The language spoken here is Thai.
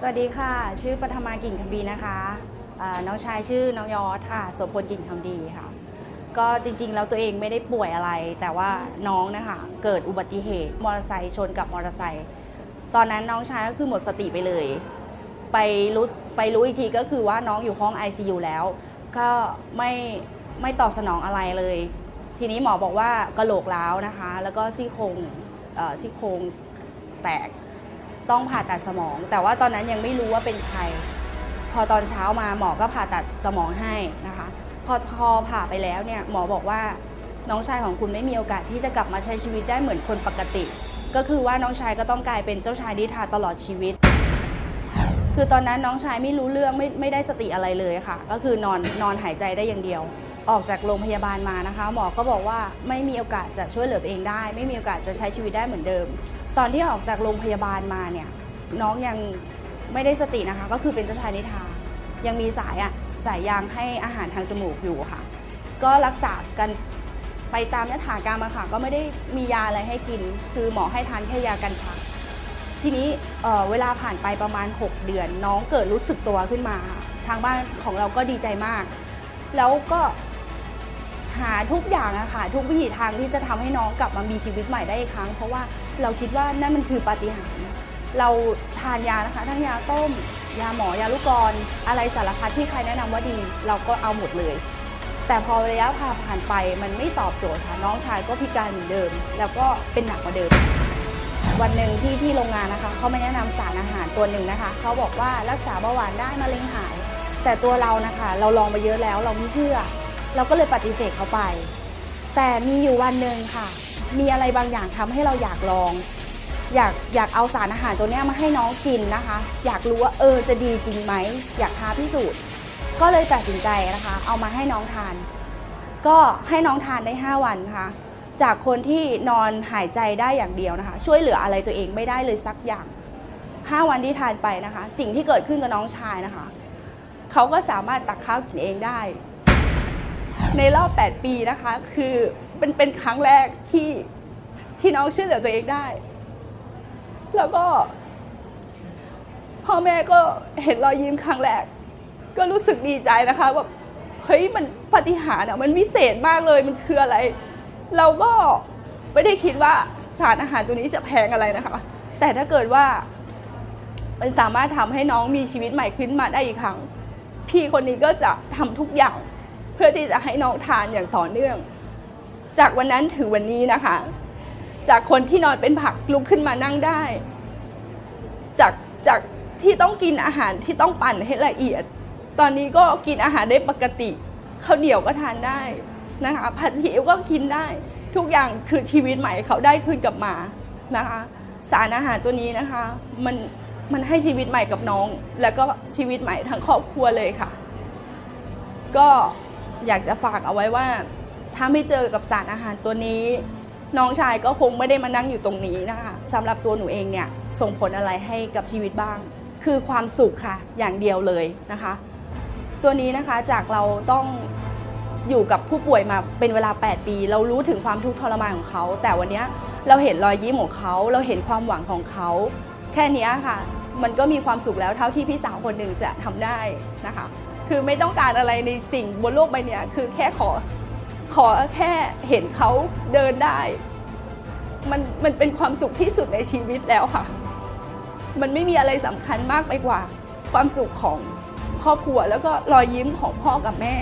สวัสดีค่ะ ชื่อปฐมากิ่งคำดีนะคะน้องชายชื่อน้องยอดค่ะโสพลกิ่งคำดีค่ะ ก็จริงๆแล้วตัวเองไม่ได้ป่วยอะไร แต่ว่าน้องนะคะเกิดอุบัติเหตุมอเตอร์ไซค์ชนกับมอเตอร์ไซค์ตอนนั้นน้องชายก็คือหมดสติไปเลย ไปรู้ไปรู้อีกทีก็คือว่าน้องอยู่ห้อง ICU แล้ว ก็ไม่ไม่ตอบสนองอะไรเลย ทีนี้หมอบอกว่ากระโหลกร้าวนะคะ แล้วก็ซี่โครงซี่โครงแตก ต้องผ่าตัดสมอง แต่ว่าตอนนั้นยังไม่รู้ว่าเป็นใคร พอตอนเช้ามาหมอก็ผ่าตัดสมองให้นะคะ พอพอผ่าไปแล้วเนี่ยหมอบอกว่าน้องชายของคุณไม่มีโอกาสที่จะกลับมาใช้ชีวิตได้เหมือนคนปกติ ก็คือว่าน้องชายก็ต้องกลายเป็นเจ้าชายนิทาตลอดชีวิต คือตอนนั้นน้องชายไม่รู้เรื่องไม่ไม่ได้สติอะไรเลยค่ะ ก็คือนอนนอนหายใจได้อย่างเดียว ออกจากโรงพยาบาลมานะคะ หมอก็บอกว่าไม่มีโอกาสจะช่วยเหลือตัวเองได้ ไม่มีโอกาสจะใช้ชีวิตได้เหมือนเดิม ตอนที่ออกจากโรงพยาบาลมาเนี่ยน้องยังไม่ได้สตินะคะ ก็คือเป็นเจ้าชายนิทา ยังมีสายอะสายยางให้อาหารทางจมูกอยู่ค่ะ ก็รักษากันไปตามยถากรรมอะค่ะ ก็ไม่ได้มียาอะไรให้กิน คือหมอให้ทานแค่ยากันชักทีนี้เเวลาผ่านไปประมาณ 6 เดือน น้องเกิดรู้สึกตัวขึ้นมา ทางบ้านของเราก็ดีใจมาก แล้วก็ หาทุกอย่างอะค่ะ ทุกวิถีทางที่จะทำให้น้องกลับมามีชีวิตใหม่ได้อีกครั้ง เพราะว่าเราคิดว่านั่นมันคือปาฏิหาริย์เราทานยานะคะทั้งยาต้ม ยาหมอยาลูกกรอนอะไรสารพัดที่ใครแนะนำว่าดี เราก็เอาหมดเลย แต่พอระยะผ่าผ่านไปมันไม่ตอบโจทย์ค่ะน้องชายก็พิการเหมือนเดิม แล้วก็เป็นหนักกว่าเดิมวันหนึ่งที่ที่โรงงานนะคะเขาไม่แนะนำสารอาหารตัวหนึ่งนะคะเขาบอกว่ารักษาเบาหวานได้มะเร็งหาย แต่ตัวเรานะคะ เราลองไปเยอะแล้วเราไม่เชื่อ เราก็เลยปฏิเสธเขาไป แต่มีอยู่วันหนึ่งค่ะ มีอะไรบางอย่างทำให้เราอยากลอง อยากอยากเอาสารอาหารตัวนี้มาให้น้องกินนะคะ อยากรู้ว่าเออจะดีจริงไหมอยากท้าพิสูจน์ก็เลยตัดสินใจนะคะ เอามาให้น้องทาน ก็ให้น้องทานได้ 5 วันค่ะ จากคนที่นอนหายใจได้อย่างเดียวนะคะ ช่วยเหลืออะไรตัวเองไม่ได้เลยสักอย่าง 5 วันที่ทานไปนะคะ สิ่งที่เกิดขึ้นกับน้องชายนะคะ เขาก็สามารถตักข้าวกินเองได้ ในรอบ 8 ปีนะคะ คือเป็นเป็นครั้งแรกที่ที่น้องช่วยเหลือตัวเองได้ แล้วก็ พ่อแม่ก็เห็นรอยยิ้มครั้งแรก ก็รู้สึกดีใจนะคะแบบเฮ้ยมันปฏิหารย์อะมันวิเศษมากเลยมันคืออะไร เราก็ไม่ได้คิดว่าสารอาหารตัวนี้จะแพงอะไรนะคะ แต่ถ้าเกิดว่า มันสามารถทำให้น้องมีชีวิตใหม่ขึ้นมาได้อีกครั้ง พี่คนนี้ก็จะทำทุกอย่าง พื่อที่จะให้น้องทานอย่างต่อเนื่อง จากวันนั้นถึงวันนี้นะคะ จากคนที่นอนเป็นผักลุกขึ้นมานั่งได้ จากจากที่ต้องกินอาหารที่ต้องปั่นให้ละเอียด ตอนนี้ก็กินอาหารได้ปกติข้าวเหนียวก็ทานได้นะคะผัดซีอิ๊วก็กินได้ ทุกอย่างคือชีวิตใหม่เขาได้คืนกลับมานะคะ สารอาหารตัวนี้นะคะมันมันให้ชีวิตใหม่กับน้อง แล้วก็ชีวิตใหม่ทั้งครอบครัวเลยค่ะ ก็ อยากจะฝากเอาไว้ว่า ถ้าไม่เจอกับสารอาหารตัวนี้ น้องชายก็คงไม่ได้มานั่งอยู่ตรงนี้นะคะสำหรับตัวหนูเองเนี่ยส่งผลอะไรให้กับชีวิตบ้าง คือความสุขค่ะอย่างเดียวเลยนะคะ ตัวนี้นะคะจากเราต้องอยู่กับผู้ป่วยมาเป็นเวลา 8 ปี เรารู้ถึงความทุกข์ทรมานของเขา แต่วันนี้เราเห็นรอยยิ้มของเขา เราเห็นความหวังของเขา แค่นี้ค่ะ มันก็มีความสุขแล้วเท่าที่พี่สาวคนหนึ่งจะทำได้นะคะ คือไม่ต้องการอะไรในสิ่งบนโลกใบนี้คือแค่ขอขอแค่เห็นเขาเดินได้ มันมันเป็นความสุขที่สุดในชีวิตแล้วค่ะ มันไม่มีอะไรสำคัญมากไปกว่า ความสุขของครอบครัวแล้วก็รอยยิ้มของพ่อกับแม่